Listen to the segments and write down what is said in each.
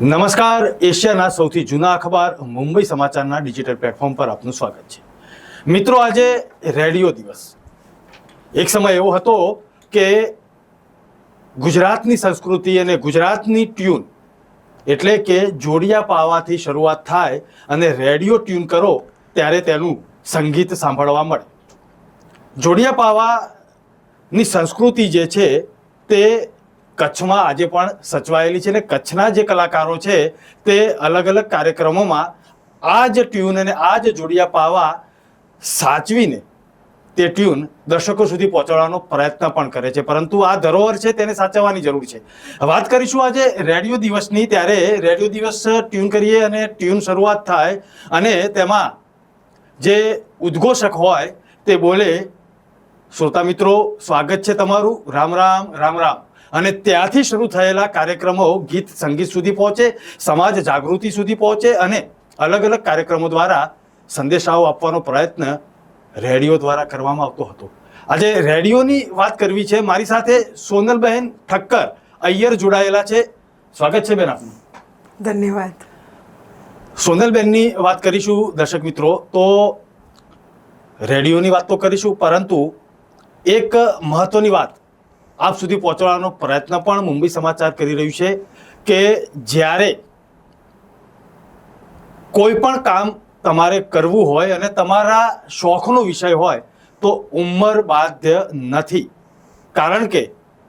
નમસ્કાર, એશિયાના સૌથી જૂના અખબાર મુંબઈ સમાચારના ડિજિટલ પ્લેટફોર્મ પર આપનું સ્વાગત છે. મિત્રો, આજે રેડિયો દિવસ. એક સમય એવો હતો કે ગુજરાતની સંસ્કૃતિ અને ગુજરાતની ટ્યુન એટલે કે જોડિયા પાવાથી શરૂઆત થાય અને રેડિયો ટ્યુન કરો ત્યારે તેનું સંગીત સાંભળવા મળે. જોડિયા પાવાની સંસ્કૃતિ જે છે તે કચ્છમાં આજે પણ સચવાયેલી છે અને કચ્છના જે કલાકારો છે તે અલગ અલગ કાર્યક્રમોમાં આ જ ટ્યુન અને આ જ જોડિયા પાવા સાચવીને તે ટ્યુન દર્શકો સુધી પહોંચાડવાનો પ્રયત્ન પણ કરે છે. પરંતુ આ ધરોહર છે તેને સાચવવાની જરૂર છે. વાત કરીશું આજે રેડિયો દિવસની. ત્યારે રેડિયો દિવસ ટ્યુન કરીએ અને ટ્યુન શરૂઆત થાય અને તેમાં જે ઉદ્ઘોષક હોય તે બોલે, શ્રોતા મિત્રો, સ્વાગત છે તમારું. રામ રામ રામ રામ. અને ત્યાંથી શરૂ થયેલા કાર્યક્રમો ગીત સંગીત સુધી પહોંચે સમાજ જાગૃતિ સુધી પહોંચે અને અલગ અલગ કાર્યક્રમો દ્વારા સંદેશાઓ આપવાનો પ્રયત્ન રેડિયો દ્વારા કરવામાં આવતો હતો. આજે રેડિયોની વાત કરવી છે. મારી સાથે સોનલબહેન ઠક્કર અય્યર જોડાયેલા છે. સ્વાગત છે બેન આપનું. ધન્યવાદ. સોનલબેનની વાત કરીશું દર્શક મિત્રો. તો રેડિયોની વાત તો કરીશું પરંતુ એક મહત્વની વાત આપ સુધી પહોંચાડવાનો પ્રયત્ન પણ મુંબઈ સમાચાર કરી રહ્યું છે કે જ્યારે કોઈ પણ કામ તમારે કરવું હોય અને તમારા શોખનો વિષય હોય, તો ઉંમર બાધ્ય નથી. કારણ કે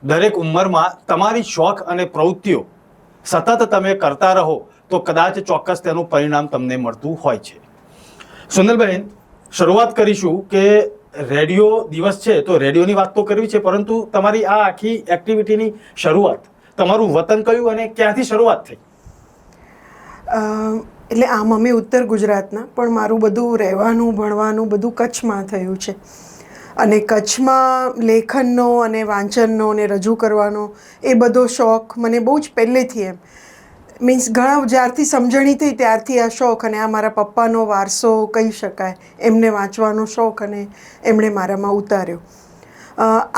દરેક ઉંમરમાં તમારી શોખ અને પ્રવૃત્તિઓ સતત તમે કરતા રહો, તો કદાચ ચોક્કસ તેનું પરિણામ તમને મળતું હોય છે. સુનિલબહેન શરૂઆત કરીશું કે રેડિયો દિવસ છે, તો રેડિયોની વાત તો કરવી છે, પરંતુ તમારી આ આખી એક્ટિવિટીની શરૂઆત તમારું વતન કયું અને ક્યાંથી શરૂઆત થઈ? એટલે આમ અમે ઉત્તર ગુજરાતના, પણ મારું બધું રહેવાનું, ભણવાનું બધું કચ્છમાં થયું છે. અને કચ્છમાં લેખનનો અને વાંચનનો અને રજૂ કરવાનો એ બધો શોખ મને બહુ જ પહેલેથી એમ. મીન્સ ઘણા જ્યારથી સમજણી થઈ ત્યારથી આ શોખ અને આ મારા પપ્પાનો વારસો કહી શકાય. એમને વાંચવાનો શોખ અને એમણે મારામાં ઉતાર્યો.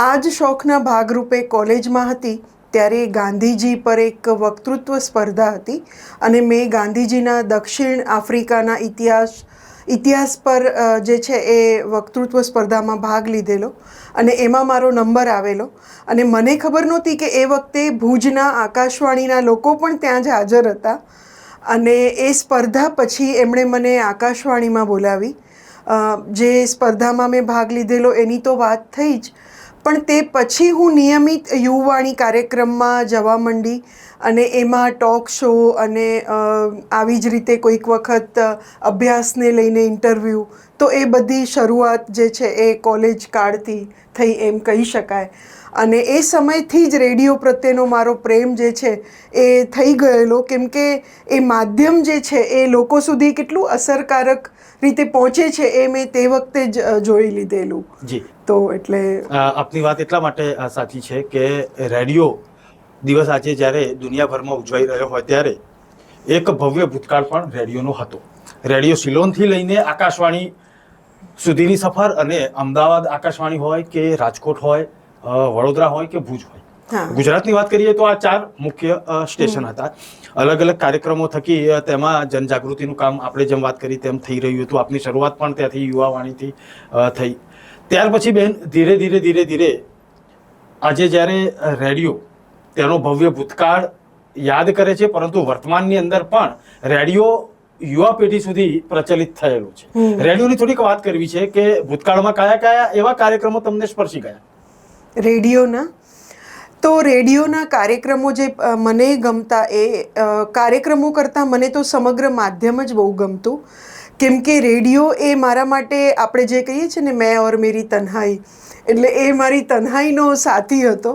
આ જ શોખના ભાગરૂપે કોલેજમાં હતી, ત્યારે ગાંધીજી પર એક વક્તૃત્વ સ્પર્ધા હતી અને મેં ગાંધીજીના દક્ષિણ આફ્રિકાના ઇતિહાસ ઇતિહાસ પર જે છે એ વક્તૃત્વ સ્પર્ધામાં ભાગ લીધેલો અને એમાં મારો નંબર આવેલો. અને મને ખબર નહોતી કે એ વખતે ભુજના આકાશવાણીના લોકો પણ ત્યાં જ હાજર હતા. અને એ સ્પર્ધા પછી એમણે મને આકાશવાણીમાં બોલાવી. જે સ્પર્ધામાં મેં ભાગ લીધેલો એની તો વાત થઈ જ. પણ તે પછી હું નિયમિત યુવાણી કાર્યક્રમમાં જવા માંડી. અને એમાં ટોક શો અને આવી જ રીતે કોઈક વખત અભ્યાસને લઈને ઇન્ટરવ્યૂ તો એ બધી શરૂઆત જે છે એ કોલેજ કાળથી થઈ એમ કહી શકાય. અને એ સમયથી જ રેડિયો પ્રત્યેનો મારો પ્રેમ જે છે એ થઈ ગયેલો કેમ કે એ માધ્યમ જે છે એ લોકો સુધી કેટલું અસરકારક રીતે પહોંચે છે એ મેં તે વખતે જ જોઈ લીધેલું. જી. તો એટલે આપની વાત એટલા માટે સાચી છે કે રેડિયો દિવસ આજે જ્યારે દુનિયાભરમાં ઉજવાઈ રહ્યો હોય ત્યારે એક ભવ્ય ભૂતકાળ પણ રેડિયોનો હતો. રેડિયો સિલોનથી લઈને આકાશવાણી સુધીની સફર અને અમદાવાદ આકાશવાણી હોય કે રાજકોટ હોય વડોદરા હોય કે ભુજ હોય. ગુજરાતની વાત કરીએ તો આ ચાર મુખ્ય સ્ટેશન હતા. અલગ અલગ કાર્યક્રમો થકી તેમાં જનજાગૃતિનું કામ આપણે જેમ વાત કરી તેમ થઈ રહ્યું હતું. આપની શરૂઆત પણ ત્યાંથી યુવાવાણીથી થઈ. ત્યાર પછી બેન ધીરે ધીરે ધીરે ધીરે આજે જ્યારે રેડિયો તેનો ભવ્ય ભૂતકાળ યાદ કરે છે પરંતુ વર્તમાનની અંદર પણ રેડિયો યુવા પેઢી સુધી પ્રચલિત થયેલું છે. રેડિયોની થોડીક વાત કરવી છે કે ભૂતકાળમાં કયા કયા એવા કાર્યક્રમો તમને સ્પર્શી ગયા? રેડિયોના? તો રેડિયોના કાર્યક્રમો જે મને ગમતા એ કાર્યક્રમો કરતાં મને તો સમગ્ર માધ્યમ જ બહુ ગમતું. કેમ કે રેડિયો એ મારા માટે આપણે જે કહીએ છીએ ને મેં ઓર મેરી તન્હાઈ એટલે એ મારી તન્હાઈનો સાથી હતો.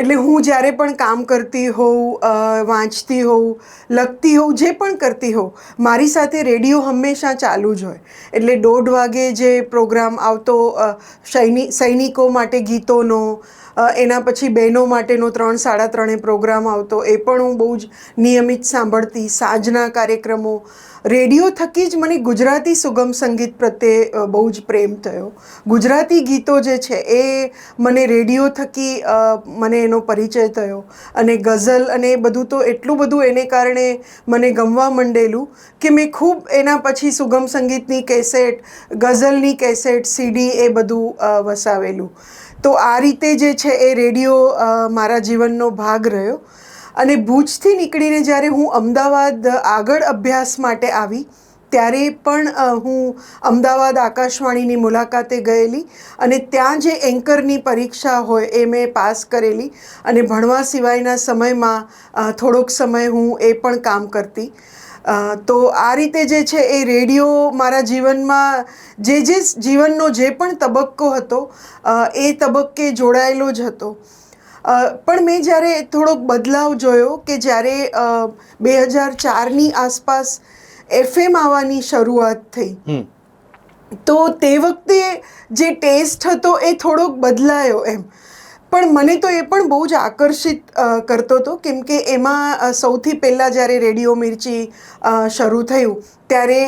એટલે હું જ્યારે પણ કામ કરતી હોઉં વાંચતી હોઉં, લખતી હોઉં, જે પણ કરતી હોઉં, મારી સાથે રેડિયો હંમેશા ચાલુ જ હોય. એટલે દોઢ વાગે જે પ્રોગ્રામ આવતો સૈનિકો માટે ગીતોનો એના પછી બહેનો માટેનો ત્રણ, સાડા ત્રણે પ્રોગ્રામ આવતો, એ પણ હું બહુ જ નિયમિત સાંભળતી. સાંજના કાર્યક્રમો, રેડિયો થકી જ મને ગુજરાતી સુગમ સંગીત પ્રત્યે બહુ જ પ્રેમ થયો. ગુજરાતી ગીતો જે છે, એ મને રેડિયો થકી મને એનો પરિચય થયો. અને ગઝલ અને એ બધું તો એટલું બધું એને કારણે મને ગમવા માંડેલું કે મેં ખૂબ એના પછી સુગમ સંગીતની કેસેટ, ગઝલની કેસેટ, સીડી એ બધું વસાવેલું. તો આ રીતે જે છે એ રેડિયો મારા જીવનનો ભાગ રહ્યો. અને ભુજથી નીકળીને જ્યારે હું અમદાવાદ આગળ અભ્યાસ માટે આવી, ત્યારે પણ હું અમદાવાદ આકાશવાણીની મુલાકાતે ગયેલી અને ત્યાં જે એન્કરની પરીક્ષા હોય એ મેં પાસ કરેલી અને ભણવા સિવાયના સમયમાં થોડોક સમય હું એ પણ કામ કરતી. તો આ રીતે જે છે એ રેડિયો મારા જીવનમાં જે જે જીવનનો જે પણ તબક્કો હતો એ તબક્કે જોડાયેલો જ હતો. પણ મેં જ્યારે થોડોક બદલાવ જોયો કે જ્યારે બે હજાર ચારની આસપાસ એફએમ આવવાની શરૂઆત થઈ તો તે વખતે જે ટેસ્ટ હતો એ થોડોક બદલાયો એમ. પણ મને તો એ પણ બહુ જ આકર્ષિત કરતો હતો કેમ કે એમાં સૌથી પહેલાં જ્યારે રેડિયો મિર્ચી શરૂ થયું ત્યારે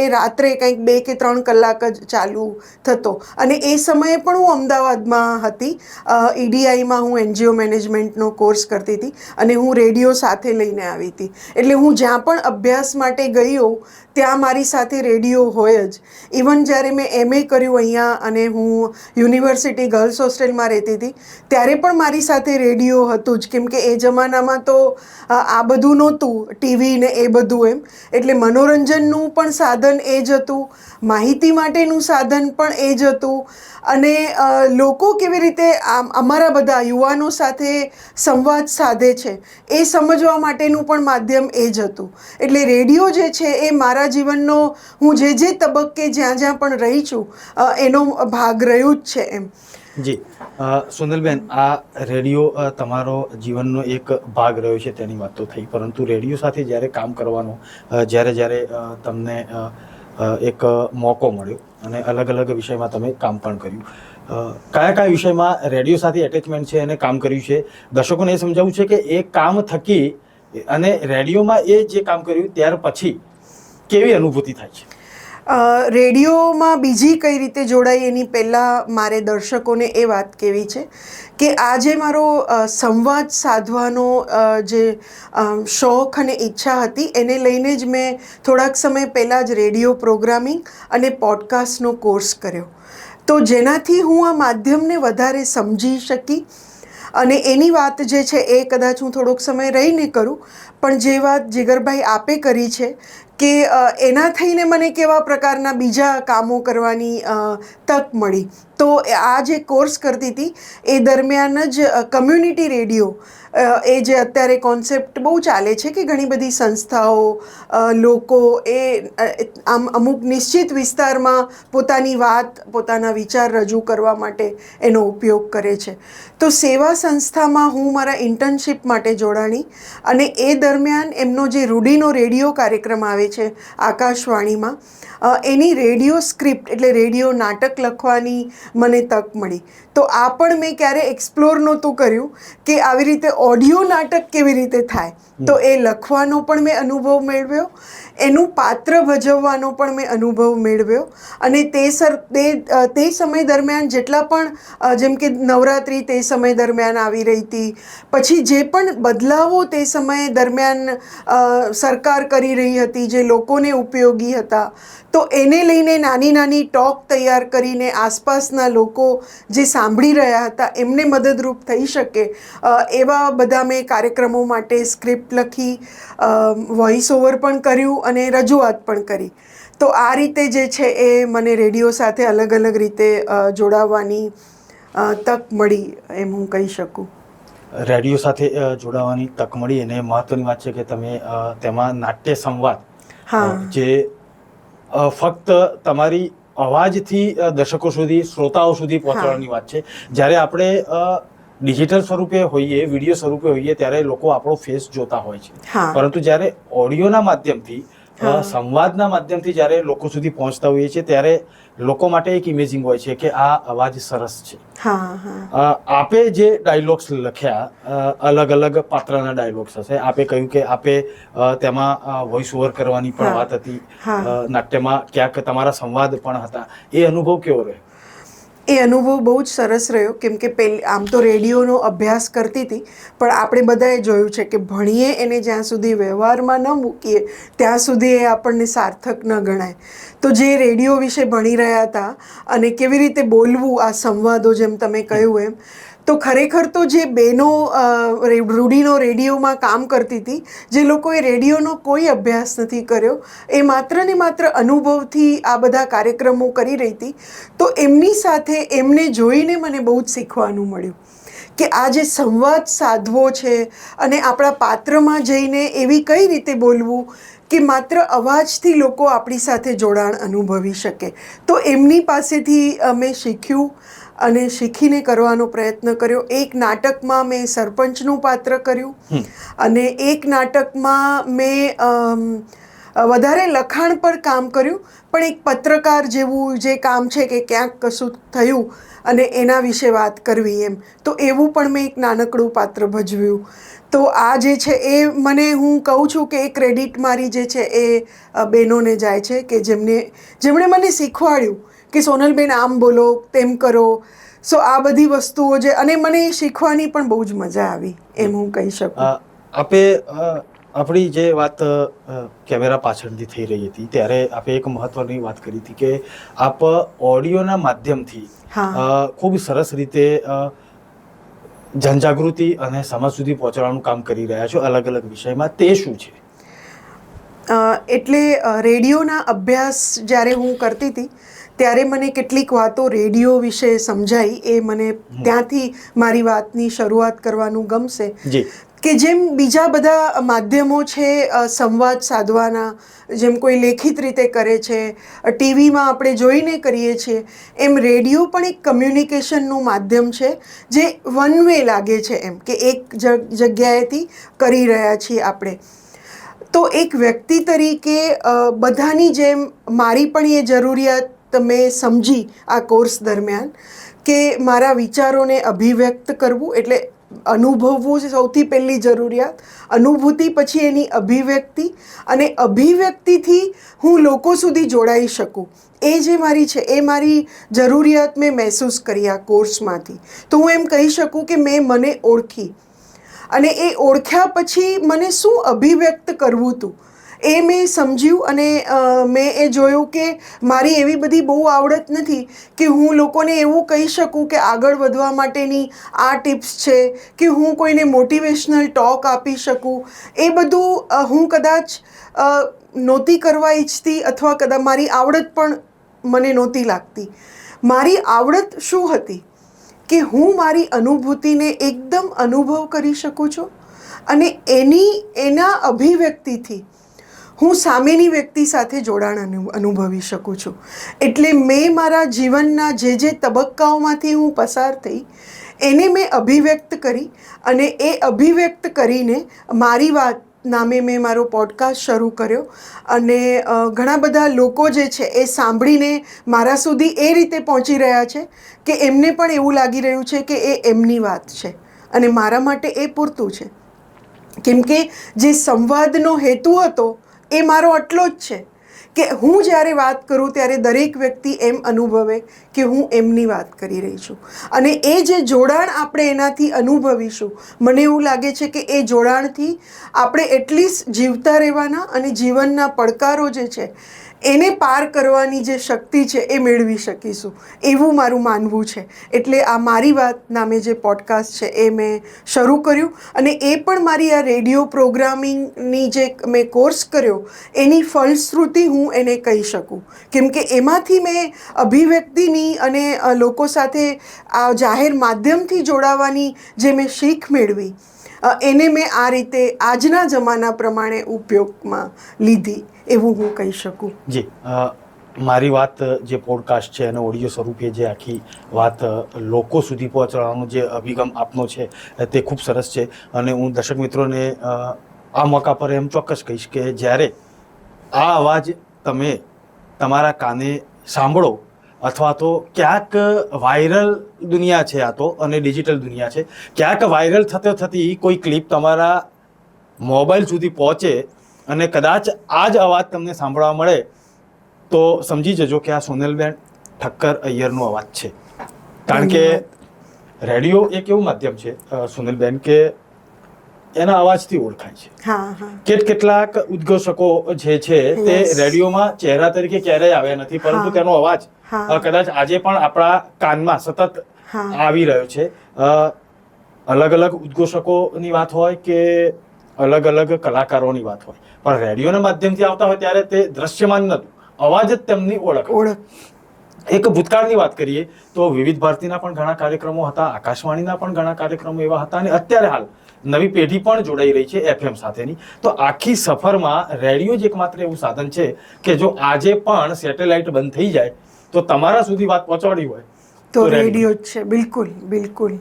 એ રાત્રે કંઈક બે કે ત્રણ કલાક જ ચાલુ થતો. અને એ સમયે પણ હું અમદાવાદમાં હતી. ઈડીઆઈમાં હું એનજીઓ મેનેજમેન્ટનો કોર્સ કરતી હતી અને હું રેડિયો સાથે લઈને આવી હતી. એટલે હું જ્યાં પણ અભ્યાસ માટે ગઈ હોઉં ત્યાં મારી સાથે રેડિયો હોય જ. ઇવન જ્યારે મેં એમએ કર્યું અહીંયા અને હું યુનિવર્સિટી ગર્લ્સ હોસ્ટેલમાં રહેતી હતી, ત્યારે પણ મારી સાથે રેડિયો હતું જ. કેમ કે એ જમાનામાં તો આ બધું નહોતું, ટીવી ને એ બધું એમ. એટલે મનોરંજનનું પણ સાધન એ જ હતું. માહિતી માટેનું સાધન પણ એ જ હતું. અને લોકો કેવી રીતે અમારા બધા યુવાનો સાથે સંવાદ સાધે છે, એ સમજવા માટેનું પણ માધ્યમ એ જ હતું. એટલે રેડિયો જે છે એ મારા જીવનનો, હું જે જે તબક્કે જ્યાં જ્યાં પણ રહી છું એનો ભાગ રહ્યું જ છે એમ. જી. સુંદરબેન, આ રેડિયો તમારો જીવનનો એક ભાગ રહ્યો છે તેની વાત તો થઈ. પરંતુ રેડિયો સાથે જ્યારે કામ કરવાનો જ્યારે જ્યારે તમને એક મોકો મળ્યો અને અલગ અલગ વિષયમાં તમે કામ પણ કર્યું. કયા કયા વિષયમાં રેડિયો સાથે એટેચમેન્ટ છે અને કામ કર્યું છે? દર્શકોને એ સમજાવવું છે કે એ કામ થકી અને રેડિયોમાં એ જે કામ કર્યું, ત્યાર પછી કેવી અનુભૂતિ થાય છે? રેડિયોમાં બીજી કઈ રીતે જોડાય એની પહેલાં મારે દર્શકોને એ વાત કહેવી છે કે આજે મારો સંવાદ સાધવાનો જે શોખ અને ઈચ્છા હતી એને લઈને જ મેં થોડાક સમય પહેલાં જ રેડિયો પ્રોગ્રામિંગ અને પોડકાસ્ટનો કોર્સ કર્યો. તો જેનાથી હું આ માધ્યમને વધારે સમજી શકી અને એની વાત જે છે એ કદાચ હું થોડોક સમય રહીને કરું, પણ જે વાત જીગરભાઈ આપે કરી છે કે એના થઈને મને કેવા પ્રકારના બીજા કામો કરવાની તક મળી. તો આ જે કોર્સ કરતી હતી એ દરમિયાન જ કમ્યુનિટી રેડિયો એ જે અત્યારે કોન્સેપ્ટ બહુ ચાલે છે કે ઘણી બધી સંસ્થાઓ લોકો એ આમ અમુક નિશ્ચિત વિસ્તારમાં પોતાની વાત, પોતાના વિચાર રજૂ કરવા માટે એનો ઉપયોગ કરે છે. તો સેવા સંસ્થામાં હું મારા ઇન્ટર્નશિપ માટે જોડાણી અને એ દરમિયાન એમનો જે રૂડીનો રેડિયો કાર્યક્રમ આવે છે આકાશવાણીમાં એની રેડિયો સ્ક્રિપ્ટ એટલે રેડિયો નાટક લખવાની મને તક મળી. તો આ પણ મેં ક્યારે એક્સપ્લોર નહોતું કર્યું કે આવી રીતે ઓડિયો નાટક કેવી રીતે થાય? તો એ લખવાનો પણ મેં અનુભવ મેળવ્યો એનું પાત્ર ભજવવાનો પણ મેં અનુભવ મેળવ્યો અને તે સર તે તે સમય દરમિયાન જેટલા પણ જેમ કે નવરાત્રિ તે સમય દરમિયાન આવી રહી હતી પછી જે પણ બદલાવો તે સમય દરમિયાન સરકાર કરી રહી હતી જે લોકોને ઉપયોગી હતા તો એને લઈને નાની નાની ટોક તૈયાર કરીને આસપાસના લોકો જે સાંભળી રહ્યા હતા એમને મદદરૂપ થઈ શકે એવા બધા મેં કાર્યક્રમો માટે સ્ક્રિપ્ટ લખી વોઇસ ઓવર પણ કર્યું અને રજૂઆત પણ કરી. તો આ રીતે જે છે એ મને રેડિયો સાથે અલગ અલગ રીતે જોડાવાની જોડાવવાની તક મળી એમ હું કહી શકું. રેડિયો સાથે જોડાવાની તક મળી અને મહત્વની વાત છે કે તમે તેમાં નાટ્ય સંવાદ હા. જે ફક્ત તમારી અવાજથી દર્શકો સુધી શ્રોતાઓ સુધી પહોંચાડવાની વાત છે. જ્યારે આપણે ડિજિટલ સ્વરૂપે હોઈએ વીડિયો સ્વરૂપે હોઈએ ત્યારે લોકો આપણો ફેસ જોતા હોય છે. પરંતુ જ્યારે ઓડિયોના માધ્યમથી સંવાદના માધ્યમથી જ્યારે લોકો સુધી પહોંચતા હોઈએ છીએ ત્યારે લોકો માટે એક ઇમેજિંગ હોય છે કે આ અવાજ સરસ છે. આપે જે ડાયલોગ્સ લખ્યા અલગ અલગ પાત્રના ડાયલોગ્સ હશે. આપે કહ્યું કે આપે તેમાં વોઇસ ઓવર કરવાની પણ વાત હતી. નાટ્યમાં ક્યાંક તમારા સંવાદ પણ હતા. એ અનુભવ કેવો રહ્યો? એ અનુભવ બહુ જ સરસ રહ્યો. કેમ કે પેલ, આમ તો રેડિયોનો અભ્યાસ કરતી હતી, પણ આપણે બધાએ જોયું છે કે ભણીએ એને જ્યાં સુધી વ્યવહારમાં ન મૂકીએ, ત્યાં સુધી એ આપણને સાર્થક ન ગણાય. તો જે રેડિયો વિશે ભણી રહ્યા હતા અને કેવી રીતે બોલવું આ સંવાદો જેમ તમે કહ્યું એમ તો ખરેખર તો જે બેનો રૂડીનો રેડિયોમાં કામ કરતી હતી, જે લોકોએ રેડિયોનો કોઈ અભ્યાસ નથી કર્યો, એ માત્ર ને માત્ર અનુભવથી આ બધા કાર્યક્રમો કરી રહી હતી, તો એમની સાથે એમને જોઈને મને બહુ જ શીખવાનું મળ્યું કે આ જે સંવાદ સાધવો છે અને આપણા પાત્રમાં જઈને એવી કઈ રીતે બોલવું કે માત્ર અવાજથી લોકો આપણી સાથે જોડાણ અનુભવી શકે. તો એમની પાસેથી અમે શીખ્યું અને શીખીને કરવાનો પ્રયત્ન કર્યો. એક નાટકમાં મેં સરપંચનું પાત્ર કર્યું. અને એક નાટકમાં મેં વધારે લખાણ પર કામ કર્યું. પણ એક પત્રકાર જેવું જે કામ છે કે ક્યાંક કશું થયું અને એના વિશે વાત કરવી એમ. તો એવું પણ મેં એક નાનકડું પાત્ર ભજવ્યું. તો આ જે છે એ મને હું કહું છું કે એ ક્રેડિટ મારી જે છે એ બહેનોને જાય છે કે જેમને જેમણે મને શીખવાડ્યું. કે સોનલબેન આમ બોલો તેમ કરો. સો આ બધી વસ્તુઓ જે અને મને શીખવાની પણ બહુ જ મજા આવી એમ હું કહી શકું. આપે આપણી જે વાત કેમેરા પાછળથી થઈ રહી હતી ત્યારે આપે એક મહત્વની વાત કરી હતી કે આપ ઓડિયોના માધ્યમથી ખૂબ સરસ રીતે જનજાગૃતિ અને સમાજ સુધી પહોંચાડવાનું કામ કરી રહ્યા છો અલગ અલગ વિષયમાં તે શું છે? એટલે રેડિયોના અભ્યાસ જ્યારે હું કરતી હતી ત્યારે મને કેટલીક વાતો રેડિયો વિશે સમજાઈ એ મને ત્યાંથી મારી વાતની શરૂઆત કરવાનું ગમશે. કે જેમ બીજા બધા માધ્યમો છે સંવાદ સાધવાના જેમ કોઈ લેખિત રીતે કરે છે ટીવીમાં આપણે જોઈને કરીએ છીએ એમ રેડિયો પણ એક કમ્યુનિકેશનનું માધ્યમ છે જે વન વે લાગે છે એમ કે એક જગ- જગ્યાએથી કરી રહ્યા છીએ આપણે. તો એક વ્યક્તિ તરીકે બધાની જેમ મારી પણ એ જરૂરિયાત મેં સમજી આ કોર્સ દરમિયાન કે મારા વિચારોને અભિવ્યક્ત કરવું એટલે અનુભવવું સૌથી પહેલી જરૂરિયાત. અનુભૂતિ પછી એની અભિવ્યક્તિ અને અભિવ્યક્તિથી હું લોકો સુધી જોડાઈ શકું. એ જે મારી છે, એ મારી જરૂરિયાત મેં મહેસૂસ કરી આ કોર્સમાંથી. તો હું એમ કહી શકું કે મેં મને ઓળખી. અને એ ઓળખ્યા પછી મને શું અભિવ્યક્ત કરવું હતું એ મેં સમજ્યું અને મેં એ જોયું કે મારી એવી બધી બહુ આવડત નથી કે હું લોકોને એવું કહી શકું કે આગળ વધવા માટેની આ ટિપ્સ છે, કે હું કોઈને મોટિવેશનલ ટોક આપી શકું. એ બધું હું કદાચ નહોતી કરવા ઈચ્છતી અથવા કદાચ મારી આવડત પણ મને નહોતી લાગતી. મારી આવડત શું હતી? કે હું મારી અનુભૂતિને એકદમ અનુભવ કરી શકું છું અને એની, એના અભિવ્યક્તિથી હું સામેની વ્યક્તિ સાથે જોડાણ અનુ, અનુભવી શકું છું. એટલે મેં મારા જીવનના જે જે તબક્કાઓમાંથી હું પસાર થઈ, એને મેં અભિવ્યક્ત કરી અને એ અભિવ્યક્ત કરીને મારી વાત નામે મેં મારો પોડકાસ્ટ શરૂ કર્યો અને ઘણા બધા લોકો જે છે એ સાંભળીને મારા સુધી એ રીતે પહોંચી રહ્યા છે કે એમને પણ એવું લાગી રહ્યું છે કે એ એમની વાત છે અને મારા માટે એ પૂરતું છે. કેમ કે જે સંવાદનો હેતુ હતો એ મારો આટલો જ છે કે હું જ્યારે વાત કરું ત્યારે દરેક વ્યક્તિ એમ અનુભવે કે હું એમની વાત કરી રહી છું. અને એ જે જોડાણ આપણે એનાથી અનુભવીશું, મને એવું લાગે છે કે એ જોડાણથી આપણે એટલીસ્ટ જીવતા રહેવાના અને જીવનના પડકારો જે છે એને પાર કરવાની જે શક્તિ છે એ મેળવી શકીશું. એવું મારું માનવું છે. એટલે આ મારી વાત નામે જે પોડકાસ્ટ છે એ મેં શરૂ કર્યું અને એ પણ મારી આ રેડિયો પ્રોગ્રામિંગની જે મેં કોર્સ કર્યો, એની ફલશ્રુતિ હું એને કહી શકું. કેમ કે એમાંથી મેં અભિવ્યક્તિની અને લોકો સાથે આ જાહેર માધ્યમથી જોડાવાની જે મેં શીખ મેળવી એને મેં આ રીતે આજના જમાના પ્રમાણે ઉપયોગમાં લીધી. એવું હું કહી શકું. જી મારી વાત જે પોડકાસ્ટ છે અને ઓડિયો સ્વરૂપે જે આખી વાત લોકો સુધી પહોંચાડવાનો જે અભિગમ આપનો છે તે ખૂબ સરસ છે. અને હું દર્શક મિત્રોને આ મોકા પર એમ ચોક્કસ કહીશ કે જ્યારે આ અવાજ તમે તમારા કાને સાંભળો, અથવા તો ક્યાંક વાયરલ દુનિયા છે આ તો, અને ડિજિટલ દુનિયા છે, ક્યાંક વાયરલ થતે થતી કોઈ ક્લિપ તમારા મોબાઈલ સુધી પહોંચે અને કદાચ આ જ અવાજ તમને સાંભળવા મળે તો સમજી જજો કે આ સોનલબેન ઠક્કર અય્યરનો અવાજ છે. કારણ કે રેડિયો એક એવું માધ્યમ છે સુનિલબેન કે એના અવાજથી ઓળખાય છે. કેટ કેટલાક ઉદ્ઘોષકો જે છે તે રેડિયોમાં ચહેરા તરીકે ક્યારેય આવ્યા નથી પરંતુ તેનો અવાજ કદાચ આજે પણ આપણા કાનમાં સતત આવી રહ્યો છે. અલગ અલગ ઉદ્ઘોષકોની વાત હોય કે અલગ અલગ કલાકારોની વાત હોય. પણ રેડિયોના માધ્યમથી આવતા હોય ત્યારે તે દ્રશ્યમાન નહોતું. અવાજ જ તેમની ઓળખ ઓળખ. એક ભૂતકાળની વાત કરીએ તો વિવિધ ભારતીના પણ ઘણા કાર્યક્રમો હતા આકાશવાણીના પણ ઘણા કાર્યક્રમો એવા હતા અને અત્યારે હાલ નવી પેઢી પણ જોડાઈ રહી છે એફએમ સાથેની. તો આખી સફરમાં રેડિયો જ એકમાત્ર એવું સાધન છે કે જો આજે પણ સેટેલાઇટ બંધ થઈ જાય તો તમારા સુધી વાત પહોંચાડી હોય તો રેડિયો જ છે. બિલકુલ બિલકુલ.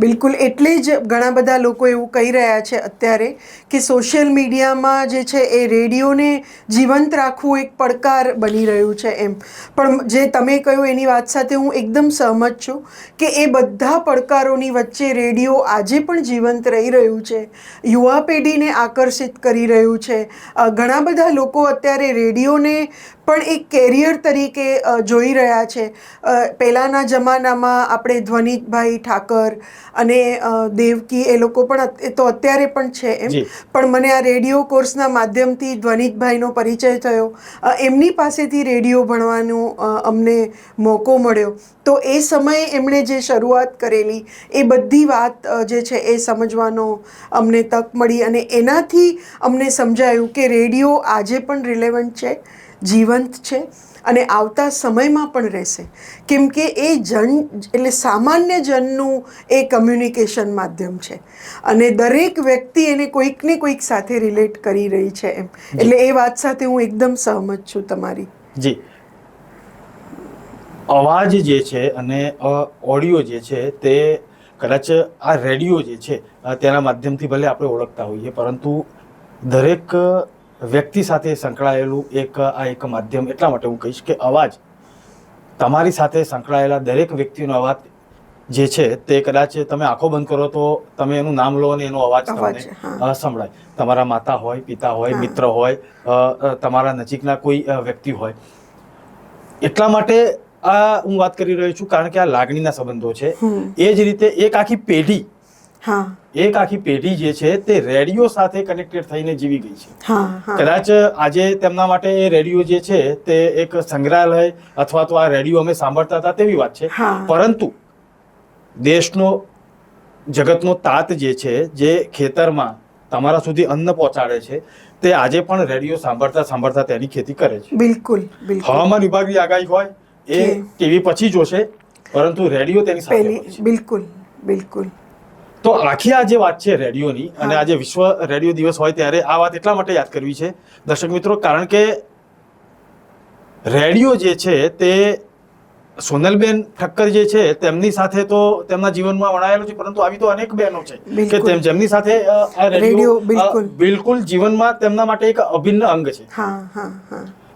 બિલકુલ એટલે જ ઘણા બધા લોકો એવું કહી રહ્યા છે અત્યારે કે સોશિયલ મીડિયામાં જે છે એ રેડિયોને જીવંત રાખવું એક પડકાર બની રહ્યું છે એમ. પણ જે તમે કહ્યું એની વાત સાથે હું એકદમ સહમત છું કે એ બધા પડકારોની વચ્ચે રેડિયો આજે પણ જીવંત રહી રહ્યું છે. યુવા પેઢીને આકર્ષિત કરી રહ્યું છે. ઘણા બધા લોકો અત્યારે રેડિયોને પણ એક કેરિયર તરીકે જોઈ રહ્યા છે. પહેલાંના જમાનામાં આપણે ધ્વનિતભાઈ ઠાકર અને દેવકી એ લોકો પણ એ તો અત્યારે પણ છે એમ. પણ મને આ રેડિયો કોર્સના માધ્યમથી ધ્વનિતભાઈનો પરિચય થયો. એમની પાસેથી રેડિયો ભણવાનો અમને મોકો મળ્યો. તો એ સમયે એમણે જે શરૂઆત કરેલી એ બધી વાત જે છે એ સમજવાનો અમને તક મળી અને એનાથી અમને સમજાયું કે રેડિયો આજે પણ રિલેવન્ટ છે જીવંત છે. અને આવતા સમયમાં પણ રહેશે. કેમ કે એ જન એટલે સામાન્ય જનનું એ કમ્યુનિકેશન માધ્યમ છે. અને દરેક વ્યક્તિ એને કોઈકને કોઈક સાથે રિલેટ કરી રહી છે એમ. એટલે એ વાત સાથે હું એકદમ સહમત છું તમારી. જી. અવાજ જે છે અને ઓડિયો જે છે તે કદાચ આ રેડિયો જે છે તેના માધ્યમથી ભલે આપણે ઓળખતા હોઈએ પરંતુ દરેક વ્યક્તિ સાથે સંકળાયેલું એક આ એક માધ્યમ એટલા માટે હું કહીશ કે અવાજ તમારી સાથે સંકળાયેલા દરેક વ્યક્તિનો અવાજ જે છે તે કદાચ તમે આંખો બંધ કરો તો તમે એનું નામ લો અને એનો અવાજ તમને સંભળાય. તમારા માતા હોય પિતા હોય મિત્ર હોય તમારા નજીકના કોઈ વ્યક્તિ હોય. એટલા માટે આ હું વાત કરી રહ્યો છું કારણ કે આ લાગણીના સંબંધો છે. એ જ રીતે એક આખી પેઢી એક આખી પેઢી જે છે તે રેડિયો સાથે કનેક્ટેડ થઈને જીવી ગઈ છે. કદાચ આજે તેમના માટે એ રેડિયો જે છે તે એક સંગ્રહાલય અથવા તો આ રેડિયો અમે સાંભળતા હતા તેવી વાત છે. પરંતુ દેશનો જગતનો તાત જે છે જે ખેતરમાં તમારા સુધી અન્ન પહોંચાડે છે તે આજે પણ રેડિયો સાંભળતા સાંભળતા તેની ખેતી કરે છે. બિલકુલ હવામાન વિભાગની આગાહી હોય એ ટીવી પછી જોશે પરંતુ રેડિયો તેની સાથે બિલકુલ બિલકુલ. તો આખી આ જે વાત છે રેડિયોની અને આજે વિશ્વ રેડિયો દિવસ હોય ત્યારે આ વાત એટલા માટે યાદ કરવી છે. દર્શક મિત્રો કારણ કે રેડિયો જે છે તે સોનલબેન ઠક્કર જે છે તેમની સાથે તો તેમના જીવનમાં વણાયેલું છે પરંતુ આવી તો અનેક બહેનો છે કે તેમ જેમની સાથે આ રેડિયો, બિલકુલ. જીવનમાં તેમના માટે એક અભિન્ન અંગ છે.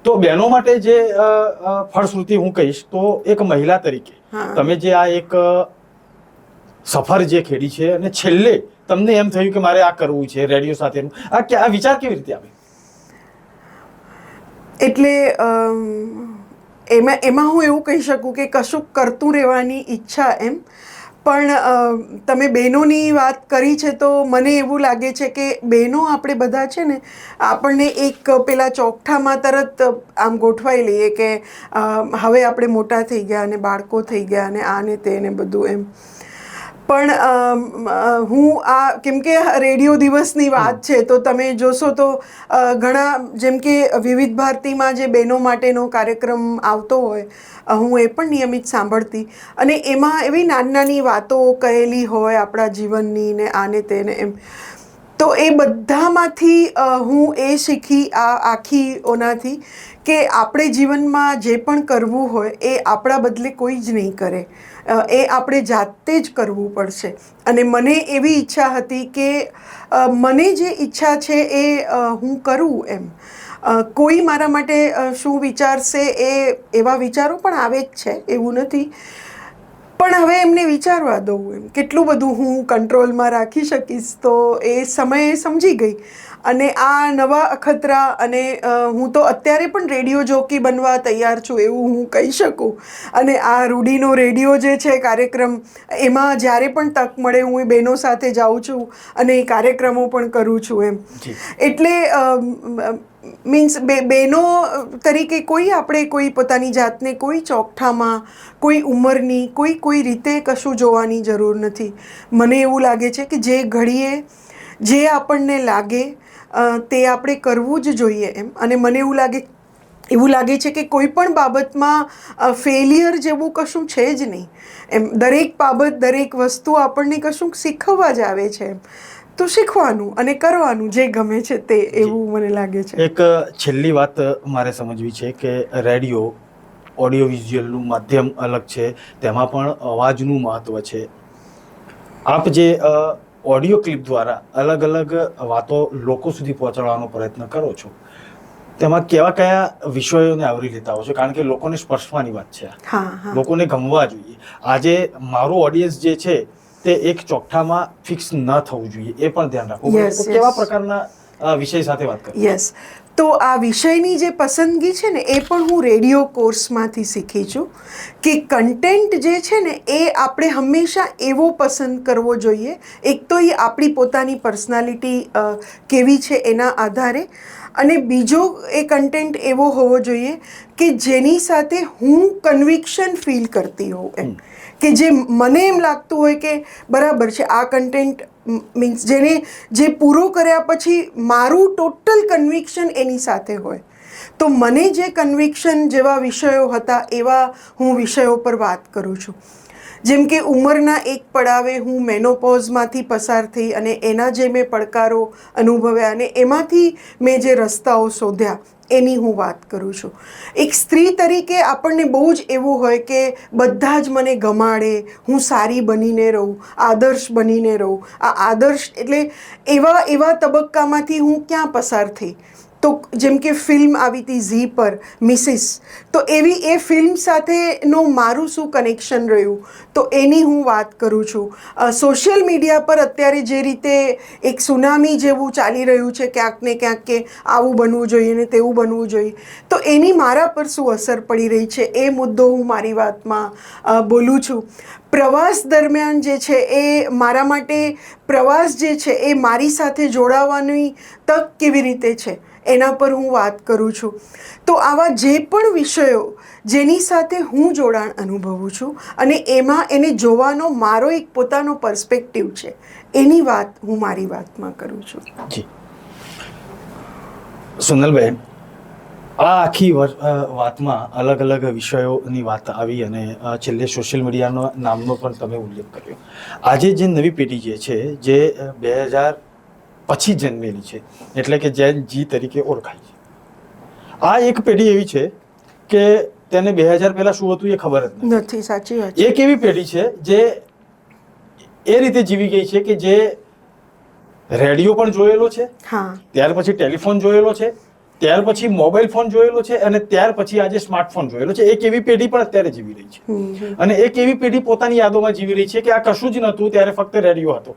તો બહેનો માટે જે ફળશ્રુતિ હું કહીશ તો એક મહિલા તરીકે તમે જે આ એક સફર જે ખેડી છે અને છેલ્લે તમને એમ થયું કે મારે આ કરવું છે, રેડિયો સાથેનું આ આ વિચાર કેવી રીતે આવે? એટલે એમાં એમાં હું એવું કહી શકું કે કશુંક કરતું રહેવાની ઈચ્છા એમ. પણ તમે બહેનોની વાત કરી છે તો મને એવું લાગે છે કે બહેનો આપણે બધા છે ને, આપણને એક પેલા ચોકઠામાં તરત આમ ગોઠવાઈ લઈએ કે હવે આપણે મોટા થઈ ગયા અને બાળકો થઈ ગયા અને આ ને તે ને બધું એમ. પણ હું આ, કેમ કે રેડિયો દિવસની વાત છે, તો તમે જોશો તો ઘણા, જેમ કે વિવિધ ભારતીમાં જે બહેનો માટેનો કાર્યક્રમ આવતો હોય હું એ પણ નિયમિત સાંભળતી. અને એમાં એવી નાની નાની વાતો કહેલી હોય આપણા જીવનની ને આને તેને એમ. તો એ બધામાંથી હું એ શીખી આ આખી ઓનાથી કે આપણે જીવનમાં જે પણ કરવું હોય એ આપણા બદલે કોઈ જ નહીં કરે. એ આપણે જાતે જ કરવું પડશે. અને મને એવી ઈચ્છા હતી કે મને જે ઈચ્છા છે એ હું કરું એમ. કોઈ મારા માટે શું વિચારશે એ એવા વિચારો પણ આવે જ છે, એવું નથી. પણ હવે એમને વિચારવા દઉં એમ. કેટલું બધું હું કંટ્રોલમાં રાખી શકીશ તો એ સમયે સમજી ગઈ. અને આ નવા અખતરા અને હું તો અત્યારે પણ રેડિયો જોકી બનવા તૈયાર છું એવું હું કહી શકું. અને આ રૂડીનો રેડિયો જે છે કાર્યક્રમ એમાં જ્યારે પણ તક મળે હું એ બહેનો સાથે જાઉં છું અને એ કાર્યક્રમો પણ કરું છું એમ. એટલે મીન્સ બે બહેનો તરીકે કોઈ આપણે કોઈ પોતાની જાતને કોઈ ચોકઠામાં કોઈ ઉંમરની કોઈ કોઈ રીતે કશું જોવાની જરૂર નથી. મને એવું લાગે છે કે જે ઘડીએ જે આપણને લાગે તે આપણે કરવું જ જોઈએ એમ. અને મને એવું લાગે એવું લાગે છે કે કોઈ પણ બાબતમાં ફેલિયર જેવું કશું છે જ નહીં. એમ દરેક બાબત દરેક વસ્તુ આપણને કશું શીખવવા જ આવે છે એમ. તો શીખવાનું અને કરવાનું જે ગમે છે તે એવું મને લાગે છે. એક છેલ્લી વાત મારે સમજવી છે કે રેડિયો ઓડિયો વિઝ્યુઅલનું માધ્યમ અલગ છે. તેમાં પણ અવાજનું મહત્ત્વ છે. આપ જે ઓડિયો ક્લિપ દ્વારા અલગ અલગ વાતો લોકો સુધી પહોંચાડવાનો પ્રયત્ન કરો છો. તેમાં કેવા કયા વિષયોને આવરી લેતા હો છો? કારણ કે લોકોને સ્પર્શવાની વાત છે લોકોને ગમવા જોઈએ. આજે મારું ઓડિયન્સ જે છે તે એક ચોકઠામાં ફિક્સ ન થવું જોઈએ. એ પણ ધ્યાન રાખવું કેવા પ્રકારના વિષય સાથે વાત કરી યસ તો આ વિષયની જે પસંદગી છે ને એ પણ હું રેડિયો કોર્સમાંથી શીખી છું કે કન્ટેન્ટ જે છે ને એ આપણે હંમેશા એવો પસંદ કરવો જોઈએ. એક તો એ આપણી પોતાની પર્સનાલિટી કેવી છે એના આધારે અને બીજો એ કન્ટેન્ટ એવો હોવો જોઈએ કે જેની સાથે હું કન્વિક્શન ફીલ કરતી હોઉં એમ. કે જે મને એમ લાગતું હોય કે બરાબર છે આ કન્ટેન્ટ મીન્સ જેને જે પૂરો કર્યા પછી મારું ટોટલ કન્વિક્શન એની સાથે હોય. તો મને જે કન્વિક્શન જેવા વિષયો હતા એવા હું વિષયો પર વાત કરું છું. જેમ કે ઉંમરના એક પડાવે હું મેનોપોઝમાંથી પસાર થઈ અને એના જે મેં પડકારો અનુભવ્યા અને એમાંથી મેં જે રસ્તાઓ શોધ્યા એની હું વાત કરું છું. એક સ્ત્રી તરીકે આપણને બહુ જ એવું હોય કે બધા જ મને ગમાડે, હું સારી બનીને રહું, આદર્શ બનીને રહું. આ આદર્શ એટલે એવા એવા તબક્કામાંથી હું ક્યાં પસાર થઈ? તો જેમ કે ફિલ્મ આવી હતી ઝી પર મિસિસ તો એવી એ ફિલ્મ સાથેનું મારું શું કનેક્શન રહ્યું? તો એની હું વાત કરું છું. સોશિયલ મીડિયા પર અત્યારે જે રીતે એક સુનામી જેવું ચાલી રહ્યું છે, ક્યાંક ને ક્યાંક કે આવું બનવું જોઈએ ને તેવું બનવું જોઈએ, તો એની મારા પર શું અસર પડી રહી છે એ મુદ્દો હું મારી વાતમાં બોલું છું. પ્રવાસ દરમિયાન જે છે એ મારા માટે પ્રવાસ જે છે એ મારી સાથે જોડાવાની તક કેવી રીતે છે? એના પર હું વાત કરું છું. તો આવા જે પણ વિષયો જેની સાથે હું જોડાણ અનુભવું છું અને એમાં એને જોવાનો મારો એક પોતાનો પર્સપેક્ટિવ છે, એની વાત હું મારી વાતમાં કરું છું. સોનલબેન, આ આખી વાતમાં અલગ અલગ વિષયોની વાત આવી અને છેલ્લે સોશિયલ મીડિયાનો નામનો પણ તમે ઉલ્લેખ કર્યો. આજે જે નવી પેઢી જે છે, જે બે હજાર પછી જન્મેલી છે. એટલે કે જૈન જી તરીકે ઓળખાય છે. આ એક પેઢી એવી છે કે તેને બે હજાર પહેલાં શું હતું એ ખબર જ નથી. સાચી વાત એક એવી પેઢી છે જે એ રીતે જીવી ગઈ છે કે જે રેડિયો પણ જોયેલો છે ત્યાર પછી ટેલિફોન જોયેલો છે ત્યાર પછી મોબાઈલ ફોન જોયેલો છે અને ત્યાર પછી આજે સ્માર્ટફોન જોયેલો છે. એક એવી પેઢી પણ અત્યારે જીવી રહી છે. અને એક એવી પેઢી પોતાની યાદોમાં જીવી રહી છે કે આ કશું જ નહોતું ત્યારે ફક્ત રેડિયો હતો.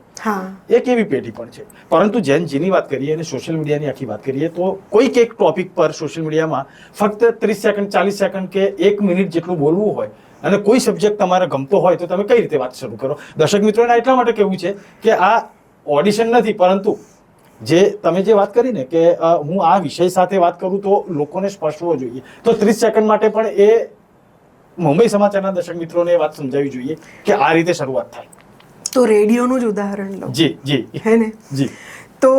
એક એવી પેઢી પણ છે. પરંતુ જેન જેની વાત કરીએ અને સોશિયલ મીડિયાની આખી વાત કરીએ તો કોઈક એક ટોપિક પર સોશિયલ મીડિયામાં ફક્ત ત્રીસ સેકન્ડ ચાલીસ સેકન્ડ કે એક મિનિટ જેટલું બોલવું હોય અને કોઈ સબ્જેક્ટ તમારે ગમતો હોય તો તમે કઈ રીતે વાત શરૂ કરો? દર્શક મિત્રોને એટલા માટે કહેવું છે કે આ ઓડિશન નથી પરંતુ જે તમે જે વાત કરી ને કે હું આ વિષય સાથે વાત કરું તો લોકોને સ્પર્શવો જોઈએ. તો ત્રીસ સેકન્ડ માટે પણ એ મુંબઈ સમાચારના દર્શક મિત્રોને એ વાત સમજાવવી જોઈએ કે આ રીતે શરૂઆત થાય. તો રેડિયોનું જ ઉદાહરણ લો. જી જી. હે ને? જી. તો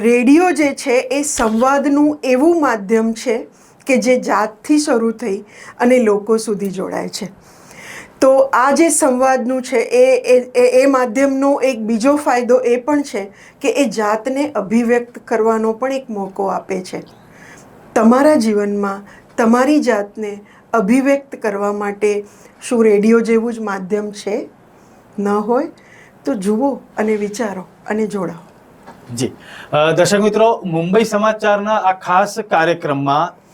રેડિયો જે છે એ સંવાદનું એવું માધ્યમ છે કે જે જાતથી શરૂ થઈ અને લોકો સુધી જોડાય છે. તો આ જે સંવાદનું છે, એ, એ- એ માધ્યમનો એક બીજો ફાયદો એ પણ છે કે એ જાતને અભિવ્યક્ત કરવાનો પણ એક મોકો આપે છે. તમારા જીવનમાં તમારી જાતને અભિવ્યક્ત કરવા માટે શું રેડિયો જેવું જ માધ્યમ છે? ન હોય તો જુઓ અને વિચારો અને જોડાઓ. જી. દર્શક મિત્રો, મુંબઈ સમાચારના આ ખાસ કાર્યક્રમમાં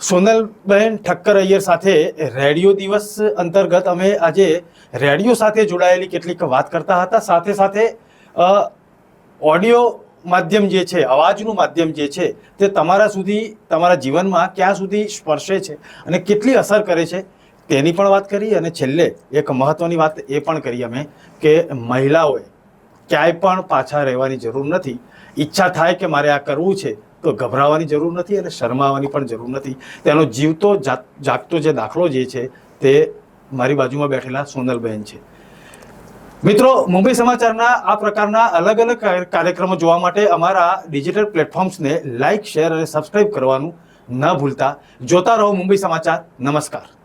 સોનલબેન ઠક્કર અય્યર સાથે રેડિયો દિવસ અંતર્ગત અમે આજે રેડિયો સાથે જોડાયેલી કેટલીક વાત કરતા હતા. સાથે સાથે ઓડિયો માધ્યમ જે છે, અવાજનું માધ્યમ જે છે, તે તમારા સુધી, તમારા જીવનમાં ક્યાં સુધી સ્પર્શે છે અને કેટલી અસર કરે છે તેની પણ વાત કરી અને છેલ્લે એક મહત્વની વાત એ પણ કરી અમે કે મહિલાઓએ ક્યાંય પણ પાછા રહેવાની જરૂર નથી. ઈચ્છા થાય કે મારે આ કરવું છે ગભરાવાની જરૂર નથી અને શરમાવાની પણ જરૂર નથી. તેનો જીવતો જાગ- જાગતો જે દાખલો જે છે તે મારી બાજુમાં બેઠેલા સોનલબહેન છે. મિત્રો, મુંબઈ સમાચારના આ પ્રકારના અલગ અલગ કાર્ય- કાર્યક્રમો જોવા માટે અમારા ડિજિટલ પ્લેટફોર્મ્સને લાઇક શેર અને સબસ્ક્રાઇબ કરવાનું ન ભૂલતા. જોતા રહો મુંબઈ સમાચાર. નમસ્કાર.